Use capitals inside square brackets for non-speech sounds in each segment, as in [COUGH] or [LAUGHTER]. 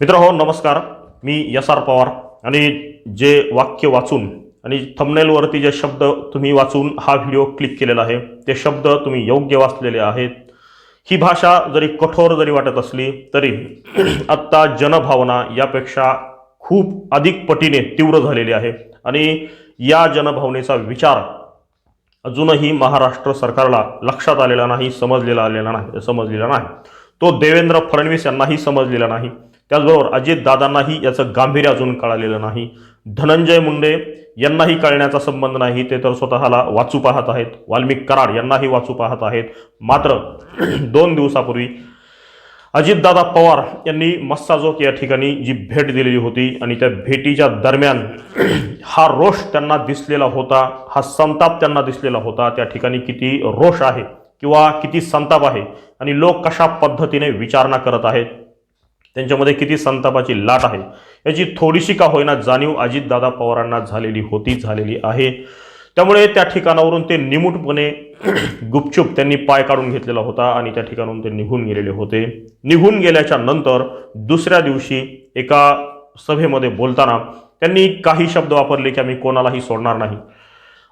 मित्र हो नमस्कार. मी एस आर पवार आणि जे वाक्य वाचून आणि थंबनेलवरती जे शब्द तुम्ही वाचून हा व्हिडिओ क्लिक केलेला आहे ते शब्द तुम्ही योग्य वाचलेले आहेत. ही भाषा जरी कठोर जरी वाटत असली तरी [CLEARS THROAT] आत्ता जनभावना यापेक्षा खूप अधिक पटीने तीव्र झालेली आहे. आणि या जनभावनेचा विचार अजूनही महाराष्ट्र सरकारला लक्षात आलेला नाही समजलेला आलेला नाही समजलेला नाही. तो देवेंद्र फडणवीस यांनाही समजलेला नाही. त्याचबरोबर अजितदादांनाही याचं गांभीर्य अजून कळालेलं नाही. धनंजय मुंडे यांनाही कळण्याचा संबंध नाही. ते तर स्वतःला वाचू पाहत आहेत. वाल्मिक कराड यांनाही वाचू पाहत आहेत. मात्र [CLEARS THROAT] दोन दिवसापूर्वी अजितदादा पवार यांनी मस्साजोक या ठिकाणी जी भेट दिलेली होती आणि त्या भेटीच्या दरम्यान [CLEARS THROAT] हा रोष त्यांना दिसलेला होता. हा संताप त्यांना दिसलेला होता. त्या ठिकाणी किती रोष आहे किंवा किती संताप आहे आणि लोक कशा पद्धतीने विचारणा करत आहेत त्यांच्यामध्ये किती संतापाची लाट आहे याची थोडीशी का होईना जाणीव अजितदादा पवारांना झालेली होती झालेली आहे. त्यामुळे त्या ठिकाणावरून ते निमूटपणे [CLEARS THROAT] गुपचूप त्यांनी पाय काढून घेतलेला होता आणि त्या ठिकाणाहून ते निघून गेलेले होते. निघून गेल्याच्यानंतर दुसऱ्या दिवशी एका सभेमध्ये बोलताना त्यांनी काही शब्द वापरले की आम्ही कोणालाही सोडणार नाही.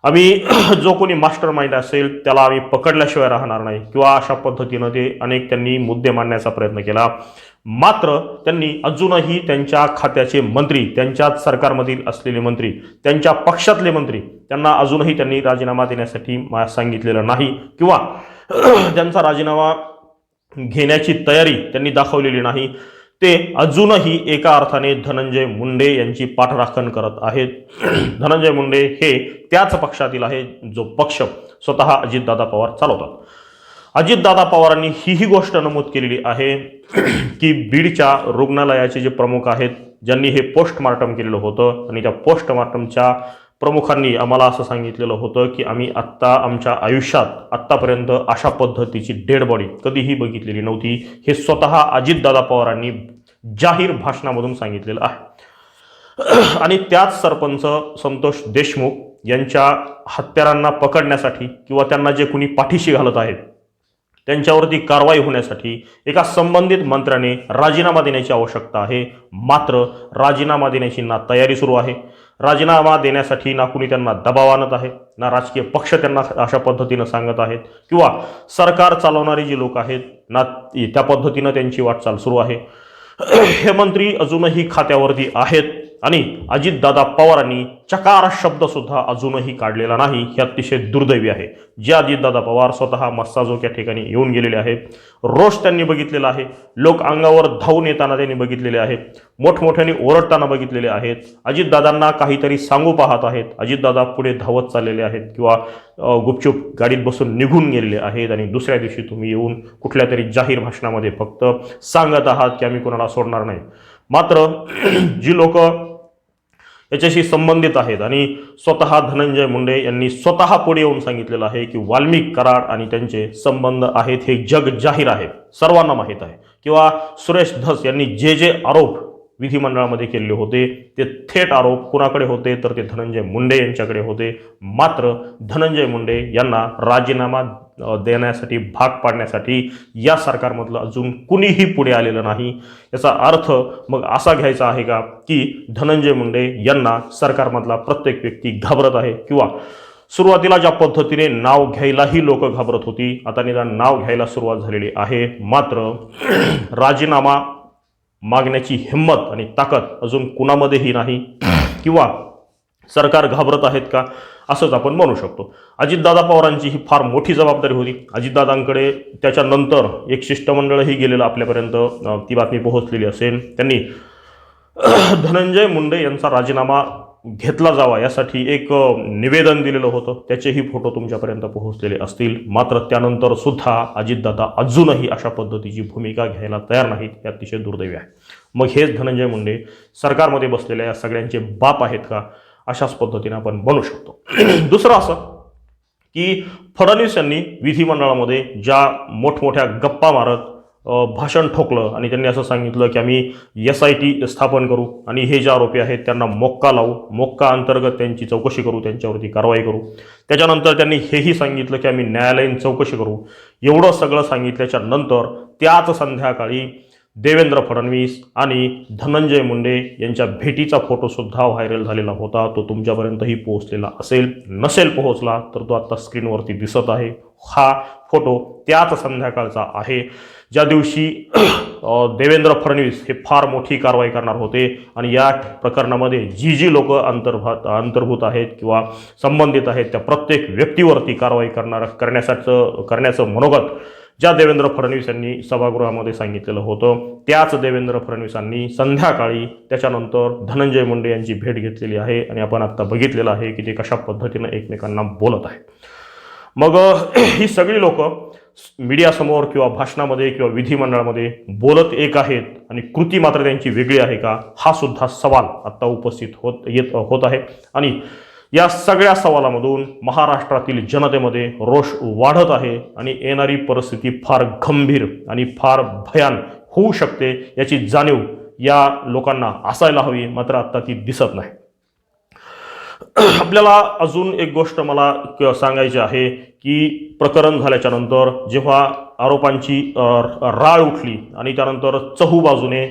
आम्ही [CLEARS THROAT] जो कोणी मास्टर माइंड असेल त्याला आम्ही पकडल्याशिवाय राहणार नाही. किंवा अशा पद्धतीनं ते अनेक त्यांनी मुद्दे मांडण्याचा प्रयत्न केला. मात्र त्यांनी अजूनही त्यांच्या खात्याचे मंत्री त्यांच्याच सरकारमधील असलेले मंत्री त्यांच्या पक्षातले मंत्री त्यांना अजूनही त्यांनी राजीनामा देण्यासाठी मा- सांगितलेलं नाही. किंवा [CLEARS THROAT] त्यांचा राजीनामा घेण्याची तयारी त्यांनी दाखवलेली नाही. ते अजूनही एका अर्थाने धनंजय मुंडे यांची पाठराखण करत आहेत. [CLEARS THROAT] धनंजय मुंडे हे त्याच पक्षातील आहे जो पक्ष स्वतः अजितदादा पवार चालवतात. अजितदादा पवारांनी ही ही गोष्ट नमूद केलेली आहे [CLEARS THROAT] की बीडच्या रुग्णालयाचे जे प्रमुख आहेत ज्यांनी हे पोस्टमार्टम केलेलं होतं आणि त्या पोस्टमार्टमच्या प्रमुखांनी आम्हाला असं सांगितलेलं होतं की आम्ही आत्ता आमच्या आयुष्यात आत्तापर्यंत अशा पद्धतीची डेड बॉडी कधीही बघितलेली नव्हती. हे स्वतः अजितदादा पवारांनी जाहीर भाषणामधून सांगितलेलं आहे. [CLEARS THROAT] आणि त्याच सरपंच संतोष देशमुख यांच्या हत्यारांना पकडण्यासाठी किंवा त्यांना जे कुणी पाठीशी घालत आहेत त्यांच्यावरती कारवाई होण्यासाठी एका संबंधित मंत्र्याने राजीनामा देण्याची आवश्यकता आहे. मात्र राजीनामा देण्याची ना तयारी सुरू आहे. राजीनामा देण्यासाठी ना कुणी त्यांना दबाव आणत आहे ना राजकीय पक्ष त्यांना अशा पद्धतीनं सांगत आहेत किंवा सरकार चालवणारी जी लोक आहेत ना त्या पद्धतीनं त्यांची वाटचाल सुरू आहे. [CLEARS THROAT] हे मंत्री अजूनही खात्यावरती आहेत. आणि अजितदादा पवारांनी चकार शब्दसुद्धा अजूनही काढलेला नाही हे अतिशय दुर्दैवी आहे. जे अजितदादा पवार स्वतः मस्साजोक या ठिकाणी येऊन गेलेले आहेत रोष त्यांनी बघितलेला आहे लोक अंगावर धावून येताना त्यांनी बघितलेले आहेत मोठमोठ्याने ओरडताना बघितलेले आहेत अजितदादांना काहीतरी सांगू पाहत आहेत अजितदादा पुढे धावत चाललेले आहेत किंवा गुपचूप गाडीत बसून निघून गेलेले आहेत आणि दुसऱ्या दिवशी तुम्ही येऊन कुठल्या तरी जाहीर भाषणामध्ये फक्त सांगत आहात की आम्ही कोणाला सोडणार नाही. मात्र [CLEARS THROAT] जी लोक याच्याशी संबंधित आहेत. आणि स्वतः धनंजय मुंडे यांनी स्वतः पुढे येऊन सांगितलेलं आहे की वाल्मिक कराड आणि त्यांचे संबंध आहेत हे जग जाहीर आहे. सर्वांना माहीत आहे. किंवा सुरेश धस यांनी जे जे आरोप विधिमंडळामध्ये केलेले होते ते थेट आरोप कुणाकडे होते तर ते धनंजय मुंडे यांच्याकडे होते. मात्र धनंजय मुंडे यांना राजीनामा देण्यासाठी भाग पाडण्यासाठी या सरकारमधलं अजून कुणीही पुढे आलेलं नाही. याचा अर्थ मग असा घ्यायचा आहे का की धनंजय मुंडे यांना सरकारमधला प्रत्येक व्यक्ती घाबरत आहे किंवा सुरुवातीला ज्या पद्धतीने नाव घ्यायलाही लोक घाबरत होती आता निदान नाव घ्यायला सुरुवात झालेली आहे. मात्र [CLEARS THROAT] राजीनामा मागण्याची हिंमत आणि ताकद अजून कुणामध्येही नाही. किंवा सरकार घाबरत आहेत का? असंच आपण म्हणू शकतो. अजितदादा पवारांची ही फार मोठी जबाबदारी होती. अजितदादांकडे त्याच्यानंतर एक शिष्टमंडळही गेलेलं आपल्यापर्यंत ती बातमी पोहोचलेली असेल. त्यांनी [CLEARS THROAT] धनंजय मुंडे यांचा राजीनामा घेतला जावा यासाठी एक निवेदन दिलेलं होतं. त्याचेही फोटो तुमच्यापर्यंत पोहोचलेले असतील. मात्र त्यानंतर सुद्धा अजितदादा अजूनही अशा पद्धतीची भूमिका घ्यायला तयार नाहीत. हे अतिशय दुर्दैवी आहे. मग हेच धनंजय मुंडे सरकारमध्ये बसलेल्या या सगळ्यांचे बाप आहेत का? अशाच पद्धतीने आपण म्हणू शकतो. [CLEARS THROAT] दुसरं असं की फडणवीस यांनी विधिमंडळामध्ये ज्या मोठमोठ्या गप्पा मारत भाषण ठोकलं आणि त्यांनी असं सांगितलं की आम्ही एस आय टी स्थापन करू आणि हे जे आरोपी आहेत त्यांना मोक्का लावू मोक्का अंतर्गत त्यांची चौकशी करू त्यांच्यावरती कारवाई करू. त्याच्यानंतर त्यांनी हेही सांगितलं की आम्ही न्यायालयीन चौकशी करू. एवढं सगळं सांगितल्याच्या नंतर त्याच संध्याकाळी देवेंद्र फडणवीस आणि धनंजय मुंडे यांच्या भेटीचा फोटोसुद्धा व्हायरल झालेला होता. तो तुमच्यापर्यंतही पोहोचलेला असेल. नसेल पोहोचला तर तो आत्ता स्क्रीनवरती दिसत आहे. हा फोटो त्याच संध्याकाळचा आहे. ज्या दिवशी देवेंद्र फडणवीस हे फार मोठी कारवाई करणार होते आणि या प्रकरणामध्ये जी जी लोक अंतर्भात अंतर्भूत आहेत किंवा संबंधित आहेत त्या प्रत्येक व्यक्तीवरती कारवाई करणार करण्यासाठी करण्याचं मनोगत ज्या देवेंद्र फडणवीस यांनी सभागृहामध्ये सांगितलेलं होतं त्याच देवेंद्र फडणवीसांनी संध्याकाळी त्याच्यानंतर धनंजय मुंडे यांची भेट घेतलेली आहे आणि आपण आत्ता बघितलेलं आहे की ते कशा पद्धतीनं एकमेकांना बोलत आहे मग [CLEARS THROAT] ही सगळी लोक मीडियासमोर किंवा भाषणामध्ये किंवा विधिमंडळामध्ये बोलत एक आहेत आणि कृती मात्र त्यांची वेगळी आहे का हा सुद्धा सवाल आत्ता उपस्थित होत येत होत आहे. आणि या सगळ्या सवालामधून महाराष्ट्रातील जनतेमध्ये रोष वाढत आहे आणि येणारी परिस्थिती फार गंभीर आणि फार भयान होऊ शकते याची जाणीव या लोकांना असायला हवी मात्र आता ती दिसत नाही. [CLEARS THROAT] आपल्याला अजून एक गोष्ट मला सांगायची आहे की प्रकरण झाल्याच्यानंतर जेव्हा आरोपांची राळ उठली आणि त्यानंतर चहू बाजूने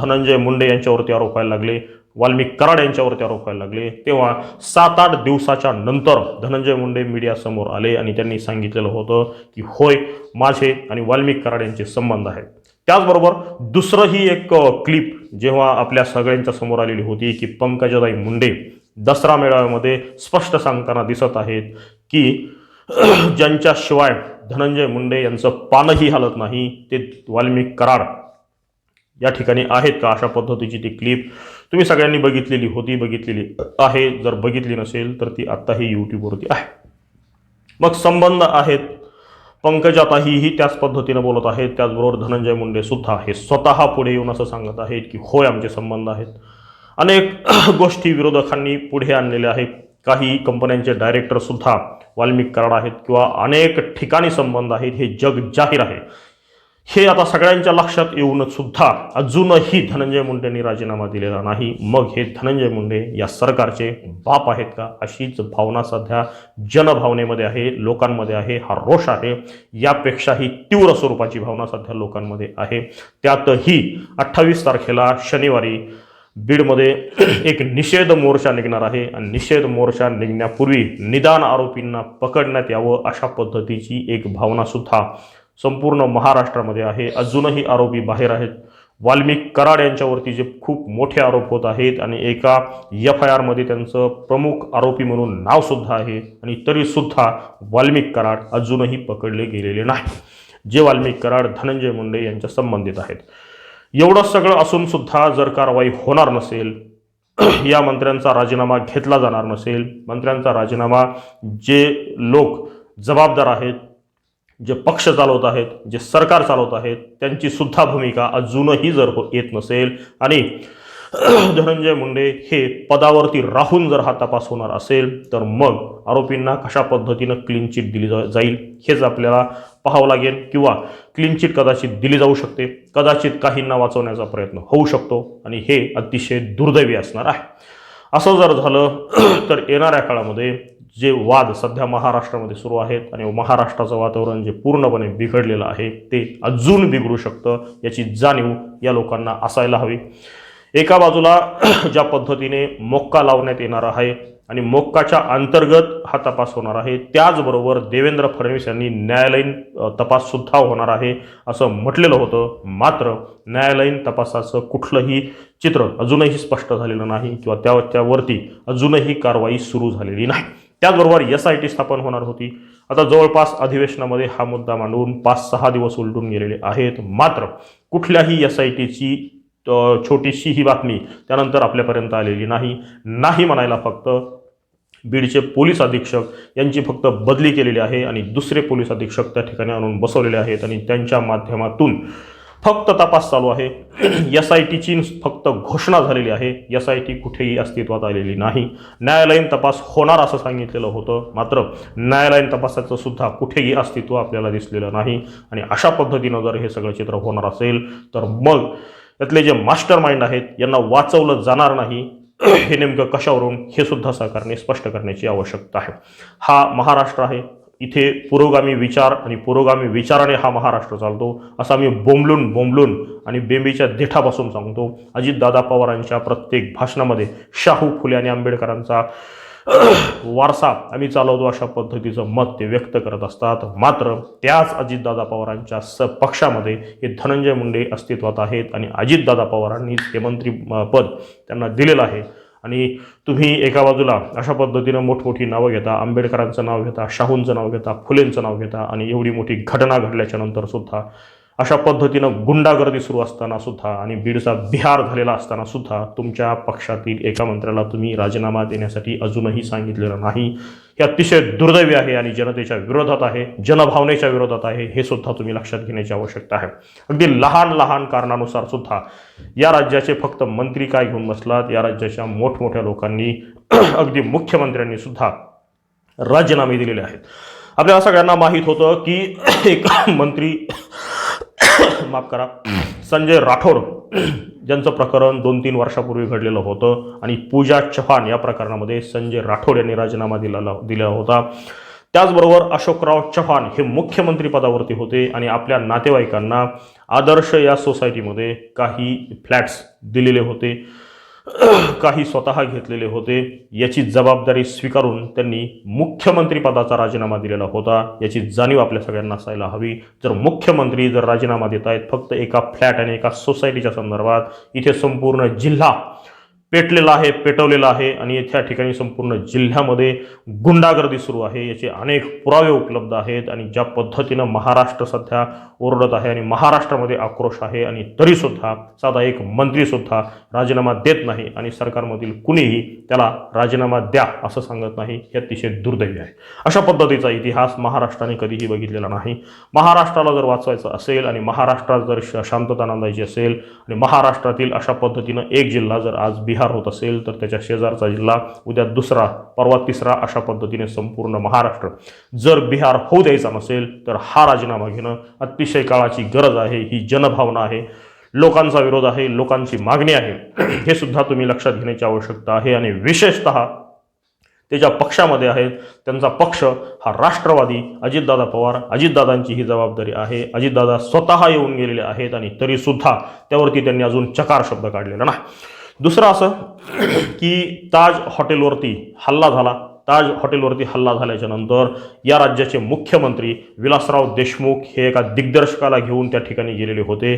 धनंजय मुंडे यांच्यावरती आरोप व्हायला लागले वाल्मिक कराड यांच्यावरती आरोप व्हायला लागले. तेव्हा सात आठ दिवसाच्या नंतर धनंजय मुंडे मीडियासमोर आले आणि त्यांनी सांगितलेलं होतं की होय माझे आणि वाल्मिक कराड यांचे संबंध आहेत. त्याचबरोबर दुसरंही एक क्लिप जेव्हा आपल्या सगळ्यांच्या समोर आलेली होती की पंकजाताई मुंडे दसरा मेळाव्यामध्ये स्पष्ट सांगताना दिसत आहेत की [CLEARS THROAT] ज्यांच्याशिवाय धनंजय मुंडे यांचं पानही हलत नाही ते वाल्मिक कराड या ठिकाणी आहेत का अशा पद्धतीची ती क्लिप तुम्ही सगळ्यांनी बघितलेली होती बघितलेली आहे. जर बघितली नसेल तर ती आत्ताही यूट्यूबवरती आहे. मग संबंध आहेत. पंकजाताहीही त्याच पद्धतीनं बोलत आहेत. त्याचबरोबर धनंजय मुंडे सुद्धा हे स्वतः पुढे येऊन असं सांगत आहेत की होय आमचे संबंध आहेत. अनेक [CLEARS THROAT] गोष्टी विरोधकांनी पुढे आणलेल्या आहेत. काही कंपन्यांचे डायरेक्टरसुद्धा वाल्मिक कराड आहेत किंवा अनेक ठिकाणी संबंध आहेत. हे जग जाहीर आहे. हे आता सगळ्यांच्या लक्षात येऊन सुद्धा अजूनही धनंजय मुंडेंनी राजीनामा दिलेला नाही. मग हे धनंजय मुंडे या सरकारचे बाप आहेत का? अशीच भावना सध्या जनभावनेमध्ये आहे लोकांमध्ये आहे हा रोष आहे. यापेक्षाही तीव्र स्वरूपाची भावना सध्या लोकांमध्ये आहे. त्यातही अठ्ठावीस तारखेला शनिवारी बीडमध्ये [CLEARS THROAT] एक निषेध मोर्चा निघणार आहे. आणि निषेध मोर्चा निघण्यापूर्वी निदान आरोपींना पकडण्यात यावं अशा पद्धतीची एक भावना सुद्धा संपूर्ण महाराष्ट्रामध्ये आहे. अजूनही आरोपी बाहेर आहेत. वाल्मिक कराड यांच्यावरती जे खूप मोठे आरोप होत आहेत आणि एका एफ आय आरमध्ये त्यांचं प्रमुख आरोपी म्हणून नावसुद्धा आहे आणि तरीसुद्धा वाल्मिक कराड अजूनही पकडले गेलेले नाही. जे वाल्मिक कराड धनंजय मुंडे यांच्या संबंधित आहेत. एवढं सगळं असूनसुद्धा जर कारवाई होणार नसेल [CLEARS THROAT] या मंत्र्यांचा राजीनामा घेतला जाणार नसेल मंत्र्यांचा राजीनामा जे लोक जबाबदार आहेत जे पक्ष चालवत आहेत जे सरकार चालवत आहेत त्यांची सुद्धा भूमिका अजूनही जर हो- येत नसेल आणि [CLEARS THROAT] धनंजय मुंडे हे पदावरती राहून जर हा तपास होणार असेल तर मग आरोपींना कशा पद्धतीनं क्लीन चिट दिली जा जाईल हेच आपल्याला पाहावं लागेल किंवा क्लीन चिट कदाचित दिली जाऊ शकते. कदाचित काहींना वाचवण्याचा प्रयत्न होऊ शकतो आणि हे अतिशय दुर्दैवी असणार आहे. असं जर झालं [CLEARS THROAT] तर येणाऱ्या काळामध्ये जे वाद सध्या महाराष्ट्रामध्ये सुरू आहेत आणि महाराष्ट्राचं वातावरण जे पूर्णपणे बिघडलेलं आहे ते अजून बिघडू शकतं याची जाणीव या लोकांना असायला हवी. एका बाजूला [CLEARS THROAT] ज्या पद्धतीने मोक्का लावण्यात येणार आहे आणि मोक्काच्या अंतर्गत हा तपास होणार आहे त्याचबरोबर देवेंद्र फडणवीस यांनी न्यायालयीन तपाससुद्धा होणार आहे असं म्हटलेलं होतं. मात्र न्यायालयीन तपासाचं कुठलंही चित्र अजूनही स्पष्ट झालेलं नाही किंवा त्या त्यावरती अजूनही कारवाई सुरू झालेली नाही. त्याचबरोबर एस आय टी स्थापन होणार होती. आता जवळपास अधिवेशनामध्ये हा मुद्दा मांडून पाच सहा दिवस उलटून गेलेले आहेत. मात्र कुठल्याही एस आय टीची छोटीशी ही बातमी त्यानंतर आपल्यापर्यंत आलेली नाही. नाही म्हणायला फक्त बीडचे पोलीस अधीक्षक यांची फक्त बदली केलेली आहे आणि दुसरे पोलीस अधीक्षक त्या ठिकाणी आणून बसवलेले आहेत आणि त्यांच्या माध्यमातून फक्त तपास चालू आहे. एस आय टीची फक्त घोषणा झालेली आहे. एस आय टी कुठेही अस्तित्वात आलेली नाही. न्यायालयीन तपास होणार असं सांगितलेलं होतं. मात्र न्यायालयीन तपासाचं सुद्धा कुठेही अस्तित्व आपल्याला दिसलेलं नाही. आणि अशा पद्धतीनं जर हे सगळं चित्र होणार असेल तर मग यातले जे मास्टर माइंड आहेत यांना वाचवलं जाणार नाही हे नेमकं कशावरून हे सुद्धा सरकारने स्पष्ट करण्याची आवश्यकता आहे. हा महाराष्ट्र आहे. इथे पुरोगामी विचार आणि पुरोगामी विचाराने हा महाराष्ट्र चालतो. असा मी बोंबलून बोंबलून आणि बेंबीच्या देठापासून सांगतो. अजितदादा पवारांच्या प्रत्येक भाषणामध्ये शाहू फुले आणि आंबेडकरांचा वारसा आम्ही चालवतो अशा पद्धतीचं मत ते व्यक्त करत असतात. मात्र त्याच अजितदादा पवारांच्या स पक्षामध्ये हे धनंजय मुंडे अस्तित्वात आहेत आणि अजितदादा पवारांनी ते मंत्री पद त्यांना दिलेलं आहे. आणि तुम्ही एका बाजूला अशा पद्धतीनं मोठमोठी नावं घेता आंबेडकरांचं नाव घेता शाहूंचं नाव घेता फुलेंचं नाव घेता आणि एवढी मोठी घटना घडल्याच्या नंतर सुद्धा अशा पद्धतीनं गुंडागर्दी सुरू असताना सुद्धा आणि बीडचा बिहार झालेला असताना सुद्धा तुमच्या पक्षातील एका मंत्र्याला तुम्ही राजीनामा देण्यासाठी अजूनही सांगितलेलं नाही. हे अतिशय दुर्दैवी आहे आणि जनतेच्या विरोधात आहे जनभावनेच्या विरोधात आहे हे सुद्धा तुम्ही लक्षात घेण्याची आवश्यकता आहे. अगदी लहान लहान कारणानुसार सुद्धा या राज्याचे फक्त मंत्री काय घेऊन बसलात? या राज्याच्या मोठमोठ्या लोकांनी [CLEARS THROAT] अगदी मुख्यमंत्र्यांनी सुद्धा राजीनामे दिलेले आहेत. आपल्याला सगळ्यांना माहीत होतं की एक मंत्री [COUGHS] माफ करा. संजय राठोड [COUGHS] ज्यांचं प्रकरण दोन तीन वर्षापूर्वी घडलेलं होतं आणि पूजा चव्हाण या प्रकरणामध्ये संजय राठोड यांनी राजीनामा दिलेला दिला होता. त्याचबरोबर अशोकराव चव्हाण हे मुख्यमंत्री पदावरती होते आणि आपल्या नातेवाईकांना आदर्श या सोसायटीमध्ये काही फ्लॅट्स दिलेले होते. काही स्वतः घेतलेले होते. याची जबाबदारी स्वीकारून त्यांनी मुख्यमंत्री पदाचा राजीनामा दिलेला होता. याची जाणीव आपल्या सगळ्यांना असायला हवी. जर मुख्यमंत्री जर राजीनामा देत आहेत फक्त एका फ्लॅट आणि एका सोसायटीच्या संदर्भात इथे संपूर्ण जिल्हा पेटलेला आहे पेटवलेला आहे आणि त्या ठिकाणी संपूर्ण जिल्ह्यामध्ये गुंडागर्दी सुरू आहे. याचे अनेक पुरावे उपलब्ध आहेत आणि ज्या पद्धतीनं महाराष्ट्र सध्या ओरडत आहे आणि महाराष्ट्रामध्ये आक्रोश आहे आणि तरीसुद्धा साधा एक मंत्रीसुद्धा राजीनामा देत नाही आणि सरकारमधील कुणीही त्याला राजीनामा द्या असं सांगत नाही हे अतिशय दुर्दैवी आहे. अशा पद्धतीचा इतिहास महाराष्ट्राने कधीही बघितलेला नाही. महाराष्ट्राला जर वाचवायचं असेल आणि महाराष्ट्रात जर शांतता नांदायची असेल आणि महाराष्ट्रातील अशा पद्धतीनं एक जिल्हा जर आज बिहार होत असेल तर त्याच्या शेजारचा जिल्हा उद्या दुसरा परवा तिसरा अशा पद्धतीने संपूर्ण महाराष्ट्र. जर बिहार होऊ द्यायचा नसेल तर हा राजीनामा घेणं अतिशय काळाची गरज आहे ही जनभावना आहे. लोकांचा विरोध आहे लोकांची मागणी आहे. [CLEARS THROAT] हे सुद्धा तुम्ही लक्षात घेण्याची आवश्यकता आहे आणि विशेषतः ते ज्या पक्षामध्ये आहेत त्यांचा पक्ष हा राष्ट्रवादी अजितदादा पवार. अजितदादांची ही जबाबदारी आहे. अजितदादा स्वतः येऊन गेलेले आहेत आणि तरीसुद्धा त्यावरती त्यांनी अजून चकार शब्द काढलेला नाही. दुसरं असं की ताज हॉटेलवरती हल्ला झाला. ताज हॉटेलवरती हल्ला झाल्याच्यानंतर या राज्याचे मुख्यमंत्री विलासराव देशमुख हे एका दिग्दर्शकाला घेऊन त्या ठिकाणी गेलेले होते.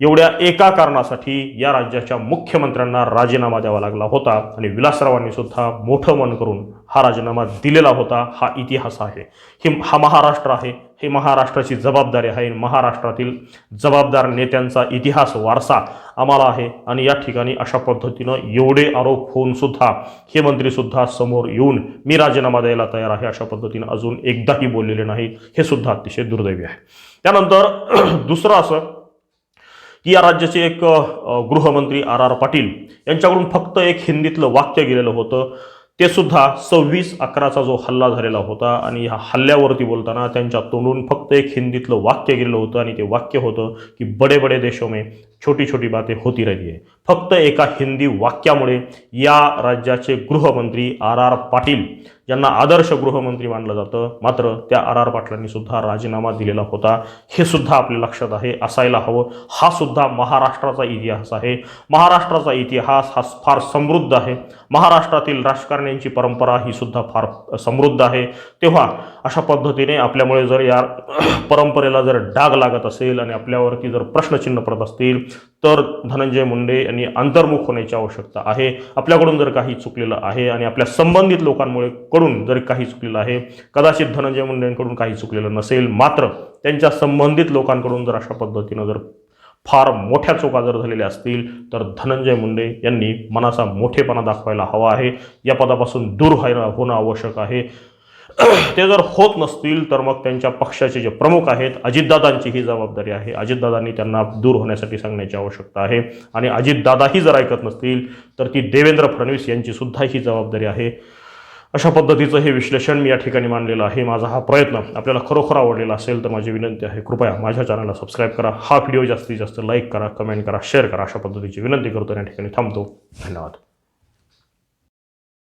एवढ्या एका कारणासाठी या राज्याच्या मुख्यमंत्र्यांना राजीनामा द्यावा लागला होता. आणि विलासरावांनी सुद्धा मोठं मन करून हा राजीनामा दिलेला होता. हा इतिहास आहे. ही हा महाराष्ट्र आहे. हे महाराष्ट्राची जबाबदारी आहे. महाराष्ट्रातील जबाबदार नेत्यांचा इतिहास वारसा आम्हाला आहे. आणि या ठिकाणी अशा पद्धतीनं एवढे आरोप होऊन सुद्धा हे मंत्रीसुद्धा समोर येऊन मी राजीनामा द्यायला तयार आहे अशा पद्धतीनं अजून एकदाही बोललेले नाहीत. हे सुद्धा अतिशय दुर्दैवी आहे. त्यानंतर [CLEARS THROAT] दुसरं असं की या राज्याचे एक गृहमंत्री आर आर पाटील यांच्याकडून फक्त एक हिंदीतलं वाक्य गेलेलं होतं. ते सुद्धा सव्वीस अकराचा जो हल्ला झालेला होता आणि ह्या हल्ल्यावरती बोलताना त्यांच्या तोंडून फक्त एक हिंदीतलं वाक्य गेलेलं होतं आणि ते वाक्य होतं की बडे बडे देशों में छोटी छोटी बातें होती रही है फक्त एका हिंदी वाक्यामुळे या राज्याचे गृहमंत्री आर आर पाटील ज्यांना आदर्श गृहमंत्री मानलं जातं. मात्र त्या आर आर पाटलांनी सुद्धा राजीनामा दिलेला होता. हे सुद्धा आपल्या लक्षात आहे असायला हवं. हा सुद्धा महाराष्ट्राचा इतिहास आहे. महाराष्ट्राचा इतिहास हा फार समृद्ध आहे. महाराष्ट्रातील राजकारण्यांची परंपरा ही सुद्धा फार समृद्ध आहे. तेव्हा अशा पद्धतीने आपल्यामुळे जर या परंपरेला जर डाग लागत असेल आणि आपल्यावरती जर प्रश्नचिन्ह पडत असतील तर धनंजय मुंडे यांनी अंतर्मुख होण्याची आवश्यकता आहे. आपल्याकडून जर काही चुकलेलं आहे आणि आपल्या संबंधित लोकांमुळे कडून जर काही चुकलेलं आहे कदाचित धनंजय मुंडेंकडून काही चुकलेलं नसेल मात्र त्यांच्या संबंधित लोकांकडून जर अशा पद्धतीनं जर फार मोठ्या चुका जर झालेल्या असतील तर धनंजय मुंडे यांनी मनाचा मोठेपणा दाखवायला हवा आहे. या पदापासून दूर व्हायला होणं आवश्यक आहे. ते जर होत नसतील तर मग त्यांच्या पक्षाचे जे प्रमुख आहेत अजितदादांची ही जबाबदारी आहे. अजितदादांनी त्यांना दूर होण्यासाठी सांगण्याची आवश्यकता आहे. आणि अजितदादाही जर ऐकत नसतील तर ती देवेंद्र फडणवीस यांची सुद्धा ही जबाबदारी आहे. अशा पद्धतीचं हे विश्लेषण मी या ठिकाणी मांडलेलं आहे. माझा हा प्रयत्न आपल्याला खरोखर आवडलेला असेल तर माझी विनंती आहे कृपया माझ्या चॅनलला सबस्क्राईब करा. हा व्हिडिओ जास्तीत जास्त लाईक करा कमेंट करा शेअर करा. अशा पद्धतीची विनंती करतो या ठिकाणी थांबतो. धन्यवाद.